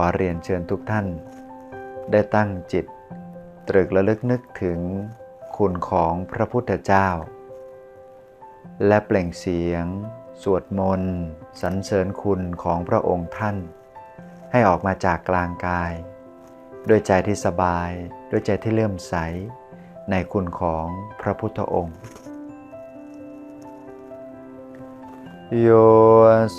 อเรียนเชิญทุกท่าน ได้ตั้งจิต ตรึกระลึกนึกถึงคุณของพระพุทธเจ้า และเปล่งเสียง สวดมนต์สรรเสริญคุณของพระองค์ท่าน ให้ออกมาจากกลางกาย ด้วยใจที่สบาย ด้วยใจที่เลื่อมใส ในคุณของพระพุทธองค์ โยโส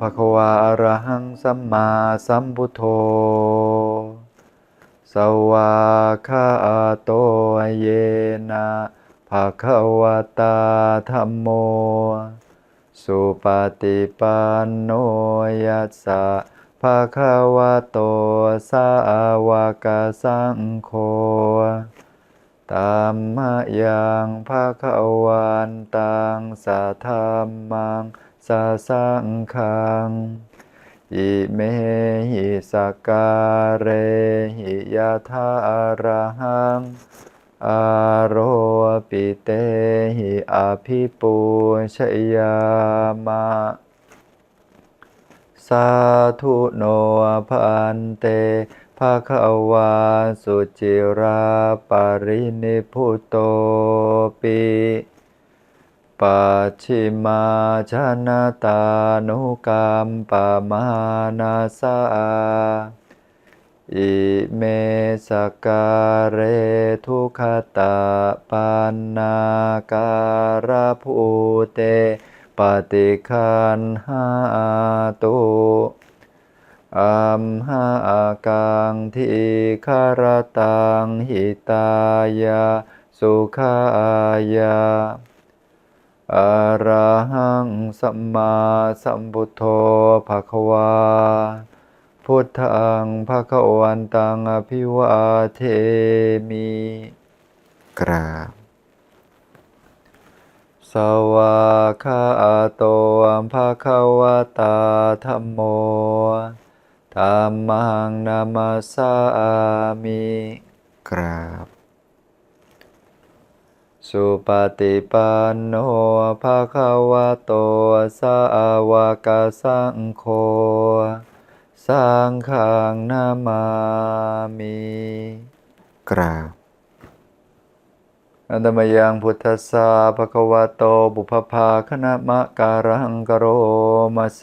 ภควาอรหังสัมมาสัมพุทโธ สวาคาโตเยนะภะคะวะตาธัมโม สุปฏิปันโนยัสสะภะคะวะโตสาวกสังโฆตัมมะยังภะคะวันตังสัทธัมมัง สะสังคังอิเมหิสกการเรหิยะทาอะระหังอโรปิเตหิอภิปูชยามะสาธุโนพันเตภาควาสุจิราปรินิพุโตปิ ปัจฉิมาชนะตานุกรรมปมานาสาอิเมสการเรทุขตาปันนาการภูเตปฏิคันหาตุอัมหากังทิคารตังหิตายา สุขายา อะระหังสัมมาสัมพุทโธภะคะวา พุทธังภะคะวันตังอภิวาเทมิกราบสวาคาโตอัมภะคะวะตาธัมโมธัมมังนามาสามิกราบ สุปฏิปันโนภะคะวะโตสาวกสังโฆสังฆังนามามิกราบอันตมยังพุทธสสะภะคะวะโตบุพภาคณะมะการังกโรมาเซ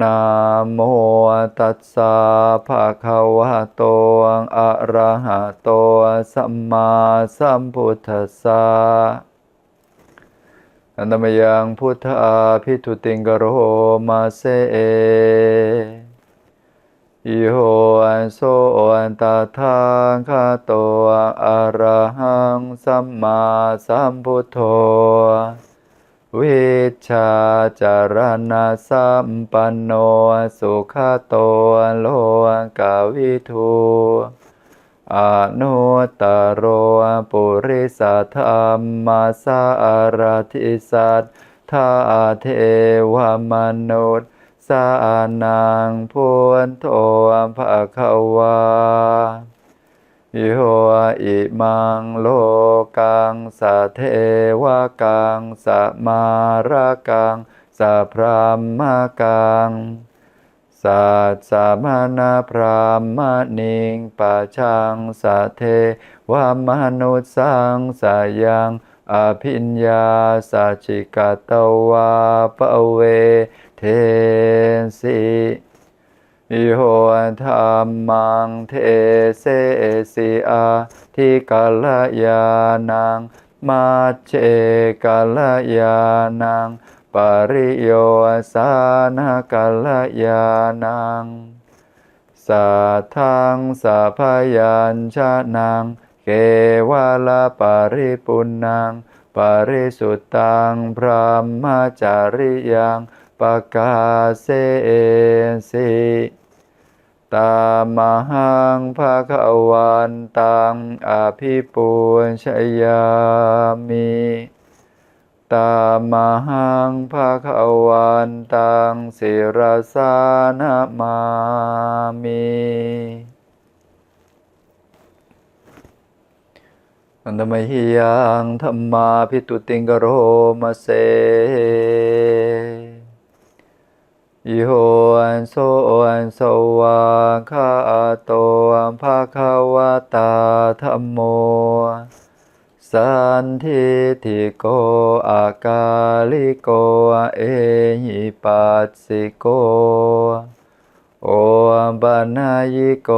นะโมตัสสะภะคะวะโต อะระหะโต สัมมาสัมพุทธัสสะอันตมยังพุทธาพิทุติงกโรมาเซเอิโยอันโซอันตาทังคาโตอะระหังสัมมาสัมพุทโธ วิชาจารณะสัมปันโนสุขโตโลกาวิทูอนุตโรปุริสธรรมาสารทิสัตถาเทวมนุษย์สานังพุทโธภะคะวา โยอิมังโลกังสะเทวกังสะมาระกังสะพรามกังสัจสามานาพรามณิงปัจชังสะเทวมนุสังสะยังอภิญญาสัจิกตวาปะเวเทสิ โยธรรมังเทเสสิอาทิกัลยานังมาเจกัลยานังปริโยสานกัลยานังสัทธังสัพยัญชนะเกวาลปริปุณังปริสุตังพระมจาริยังปกาเสสิ ตามหังภาควันตังอภิปูชยามิมหังภาควันตังศิรสานามามิอันตมหิยังธรรมาพิตุติงกโรมเส โยอันโซอันโสวาคาโตอัมภาคาวตาธรรมโม สันทิติโกอากาลิโกเอหิปัสสิโก โอปัญญิโก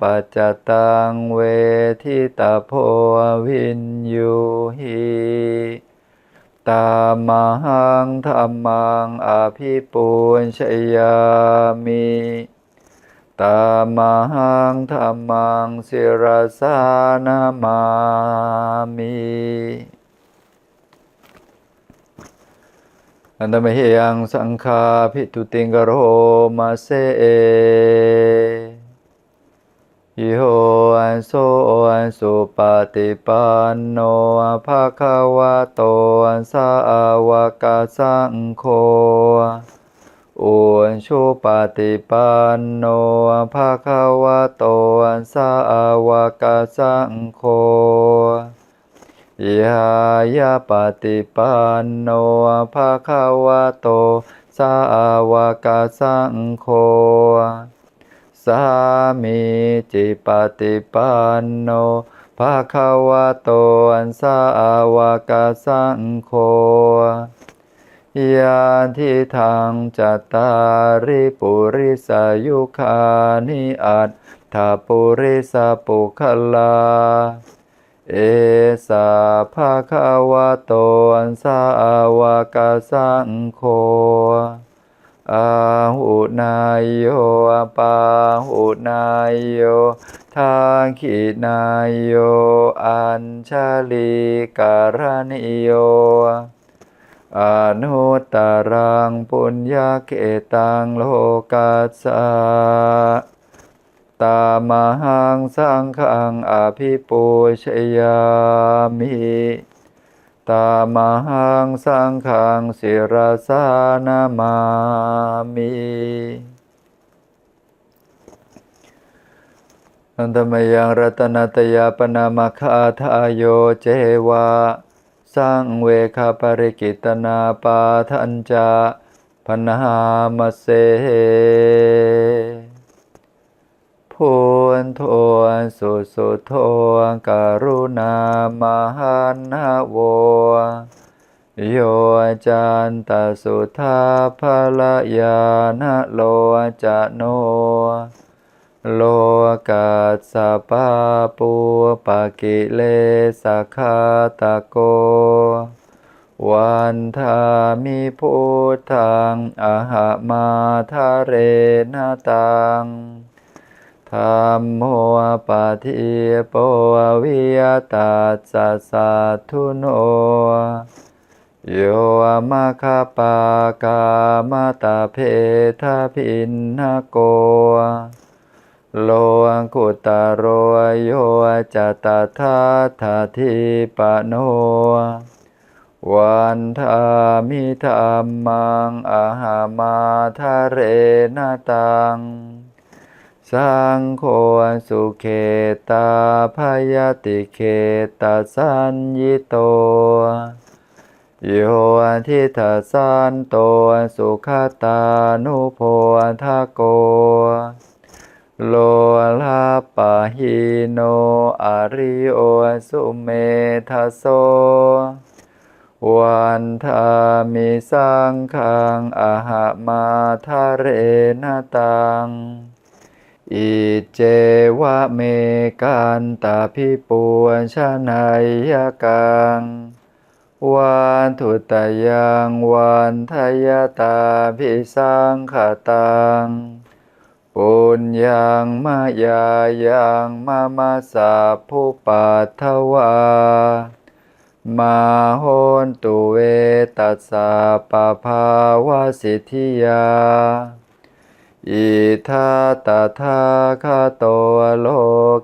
ปัจจตังเวทิตาโพวินยูหิ ตามหังธรรมังอภิปุญชยามิตามหังธรรมังศิรสานามามิอันตมเหยังสังฆาพิทุติงกโรมาเส โยอันโซอันสุปฏิปันโนภาคาวะโตอันสาวกสังโฆอุนชุปฏิปันโนภาคาวะโตอันสาวกสังโฆยายาปฏิปันโนภาคาวะโตสาวกสังโฆามีจิปฏิปันโนภาคาวะโตอันสาวกสังโฆยานทิทางจัตตาริปุริสายุคานิอัตถาปุริสปุคลา เอสาภาคาวะโตอันสาวกสังโฆ อาหุนายโยปาหุนายโยทาคินายโยอัญชาลีการณิโยอนุตตรังปุญญาเกตังโลกัสสะตามหังสังฆังอภิปูชยามิ ตามหังสังฆังศิรสานามามินันตมยังรัตนัตยาปนามาคาทายโยเจวะสังเวคาปริกิตนาปาทัญจาพนามเสพุนโทนสุสุโทการุณา มหันนโว โยจันตสุธาภลยานะโลจโน โลกัสสปาปูปะกิเลสคาตะโก วันทามิพุทธังอะหะมาทะเรนะตังธรรมโมปะทิโปวิยตาสัสสะทุโน โยมาคาปากามาตาเพทาพินนาโก โลกุตโรโยจตถาทาทิปโน วันทามิธรรมังอาหามาทะเรนะตัง สังโฆสุเขตาพยติเขตาสัญญิโต โยทิทาสันโตสุขตานุโพทะโก โลลาปะหิโนอริโอสุเมทโสวันทามิสังขังอาหะมาทะเรนตัง อิเจวะเมกันตาพิปุชนายกัง วันทุตยังวันทยตาพิสังขตังปุญญังมายายังมามาสาภูปัทวามาโหนตุเวตัสสะปะภาวสิทธิยา อิทาตถาคาโตโล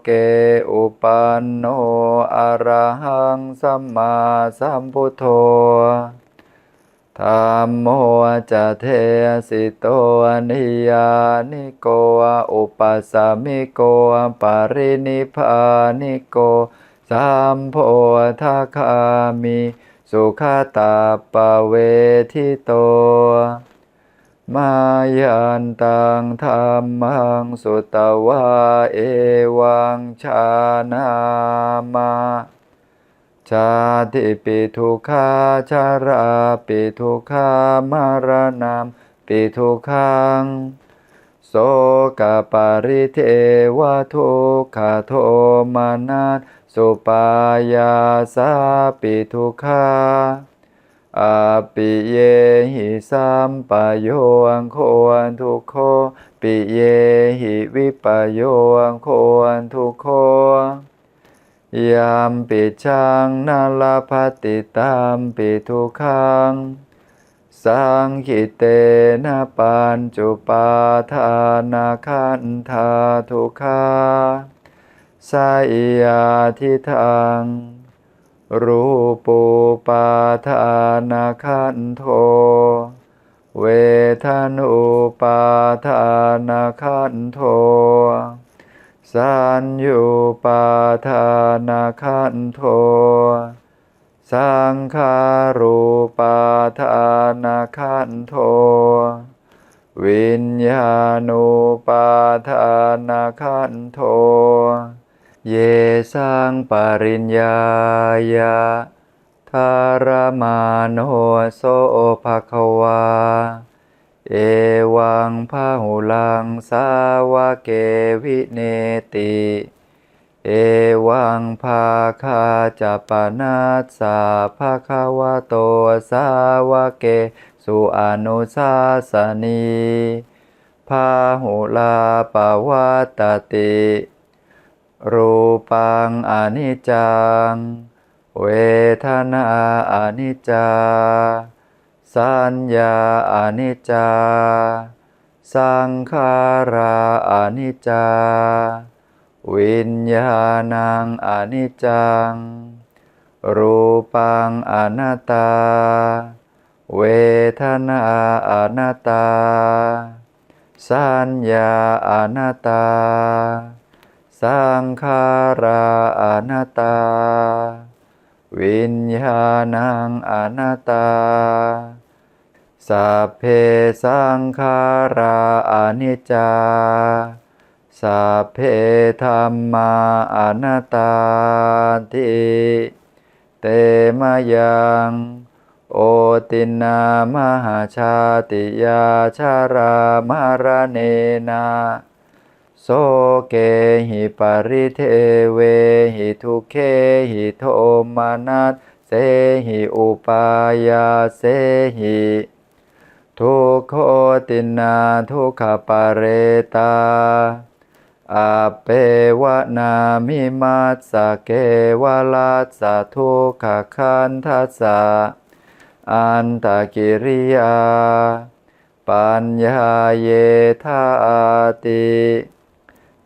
เกอุปันโนอะระหังสัมมาสัมพุทโธธรรมโมจะเทสิโตนิยานิโกอุปสามิโกปารินิพานิโกสัมโพธาคามิ สุขตาปเวทิโต มายันตังธรรมังสุตวาเอวังชานามาชาติปิทุกขาชาราปิทุกขามารณามปิทุกขังโสกปาริเทวทุกขโทมานัสสุปายาสาปิทุกขา อาปิเยหิสัมปโยอังโคอันทุกโคปิเยหิวิปโยอังโคอันทุกโคยามปิชังนาลาภติตามปิทุขังสังคิเตนะปัญจุปาทานาคันธาทุกขาสายาทิทัง รูปูปาทานาคันโท เวทนุปาทานาคันโท สัญญูปาทานาคันโท สังขารูปาทานาคันโท วิญญาณูปาทานาคันโท เยสังปริญญายาธารมาโนโสภะควา เอวังพาหุลังสาวะเกวิเนติ เอวังภาคาจะปนาสสาภาควะโตสาวะเกสุอนุสาสนีพาหุลาปวัตติ รูปังอนิจจัง เวทนาอนิจจา สัญญาอนิจจา สังขาราอนิจจา วิญญาณังอนิจจัง รูปังอนัตตา เวทนาอนัตตา สัญญาอนัตตา สังขาราอนัตตา วิญญาณังอนัตตาสัพเพสังขาราอนิจจาสัพเพธรรมาอนัตตาทิเตมยังโอตินามหาชาติยาชารามารเนนา โสเกหิปริเทเวหิทุเคหิโทมานัสเสหิอุปายาเสหิทุกโคตินาทุกขปเรตาอาเปวะนามิมัสเกวะลัสะทุกขคันทัสสะอันตกิริยา ปัญญาเยธาติ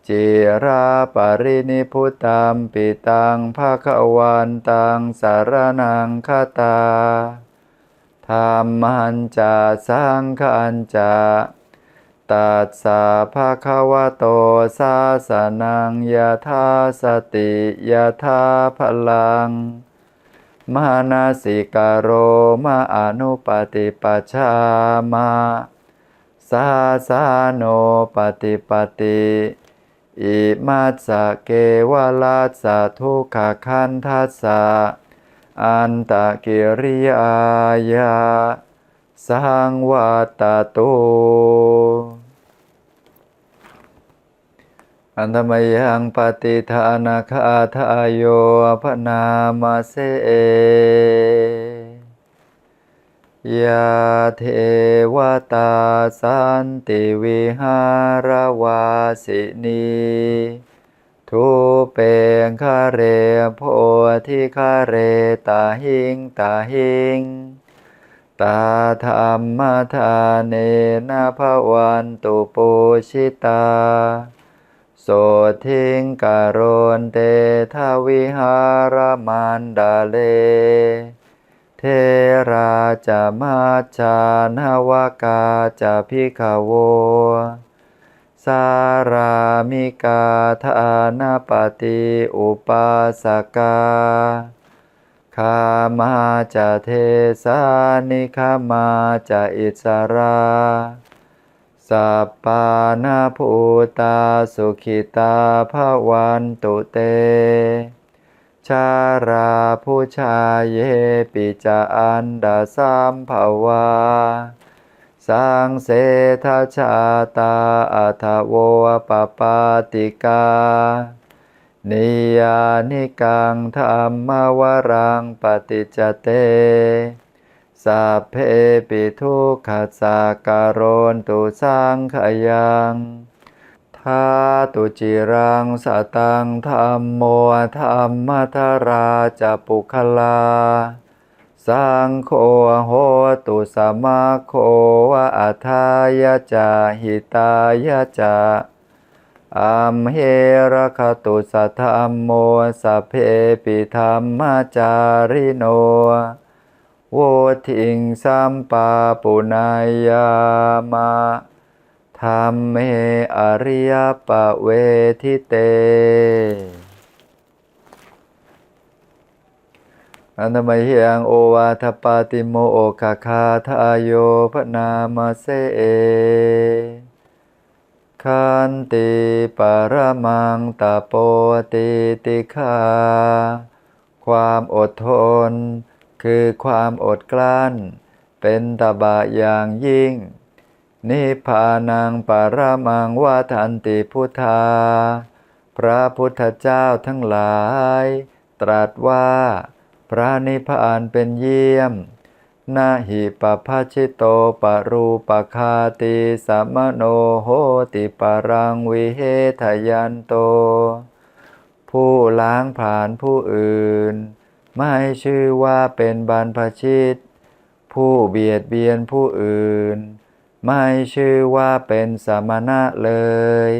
จิราปรินิพุตัมปิตังภาควันตังสารนังคาตาธรรมันจะสังขันจะตัสสะภะคะวะโตสาสนังยะธาสติยะธาพลัง มานาสิกาโรมาอนุปฏิปัชามา สาสาโนปฏิปติ อิมัสะเกวะลัสะทุกขคันทัสสะอันตะกิริยายาสังวัตโตอันธมยังปฏิทานาคาทายโยพนามาเส ยาเทวตาสันติวิหารวาสินีทุเปงคาเรโพธิคาเรตาหิงตาหิงตาธรรมทานเนนะภวันตุปุชิตา โสทิงกาโรนเตทวิหารมันดาเล เทราจะมาจานากาจะพิขโว สารามิกาทานาปฏิอุปาสกาคามาจะเทสานิคามาจะอิสราสัปปานาภูตาสุขิตาภวันตุเต ชาราผู้ชายเยปิจาอันดาสัมภาวาสังเสทชาตาอัทโวปปาติกา นิยานิกังธรรมวรังปฏิจจเตสัพเพปิทุกขสาการนตุสังขยัง ทาตุจิรังสตังธรรมโมธรรมทราจะปุคลา สังโฆโหตุสมาโควะอัทายะจาหิตายะจาอัมเหระคตุสัทธรรมโมสัพเพปิธรรมจาริโนโวทิงสัมปาปุนายามะ ธรรมเมอริยปะเวทิเตอันธมเหยังโอวาทปาติโมโอคาคาทายโยพระนามาเสเอคันติปรมังตาโปติติคาความอดทน คือความอดกลั้น เป็นตบะอย่างยิ่ง นิพพานังปรมังวาทันติพุทธา พระพุทธเจ้าทั้งหลาย ตรัสว่า พระนิพพานเป็นเยี่ยม นาหิปภาชิโตปรูปคาติสัมโนโหติปรังวิเหทยันโต ผู้ล้างผ่านผู้อื่น ไม่ชื่อว่าเป็นบรรพชิต ผู้เบียดเบียนผู้อื่น ไม่ชื่อว่าเป็นสมณะเลย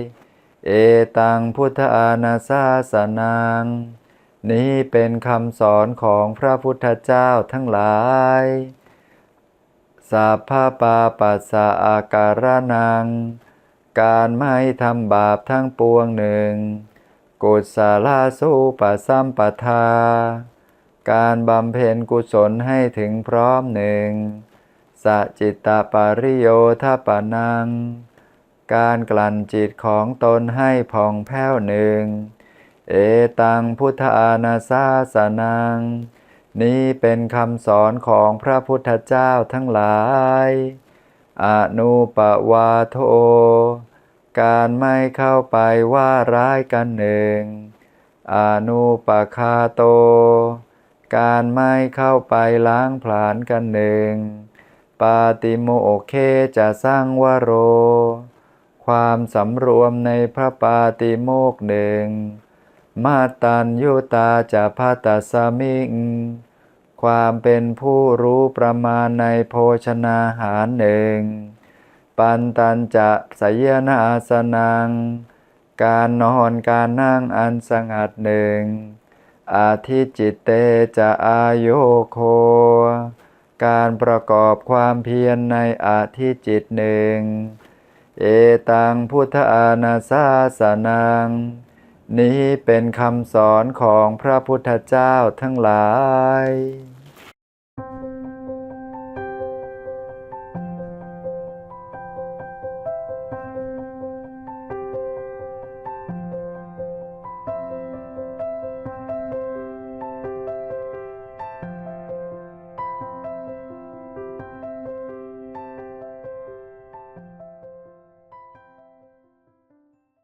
เอตังพุทธานาซาสนัง นี้เป็นคำสอนของพระพุทธเจ้าทั้งหลายสัพพปาปัสสะอาการนัง การไม่ทำบาปทั้งปวงหนึ่งกุศลาสุปสัมปทา การบำเพ็ญกุศลให้ถึงพร้อมหนึ่ง สัจิตตปาริโยทปนัง การกลั่นจิตของตนให้ผ่องแผ้วหนึ่ง เอตังพุทธานาซาสนัง นี้เป็นคำสอนของพระพุทธเจ้าทั้งหลายอนุปวาโท การไม่เข้าไปว่าร้ายกันหนึ่งอนุปคาโต การไม่เข้าไปล้างผลาญกันหนึ่ง ปาติโมเคจะสร้างวโร ความสำรวมในพระปาติโมกหนึ่ง มาตัญยุตาจะพัตสมิง ความเป็นผู้รู้ประมาณในโภชนาหารหนึ่ง ปันตันจะสยนาสนัง การนอนการนั่งอันสงัดหนึ่ง อาทิจิตเตจะอาโยโค การประกอบความเพียรในอาทิจิตหนึ่ง เอตังพุทธานาซาสนัง นี้เป็นคำสอนของพระพุทธเจ้าทั้งหลาย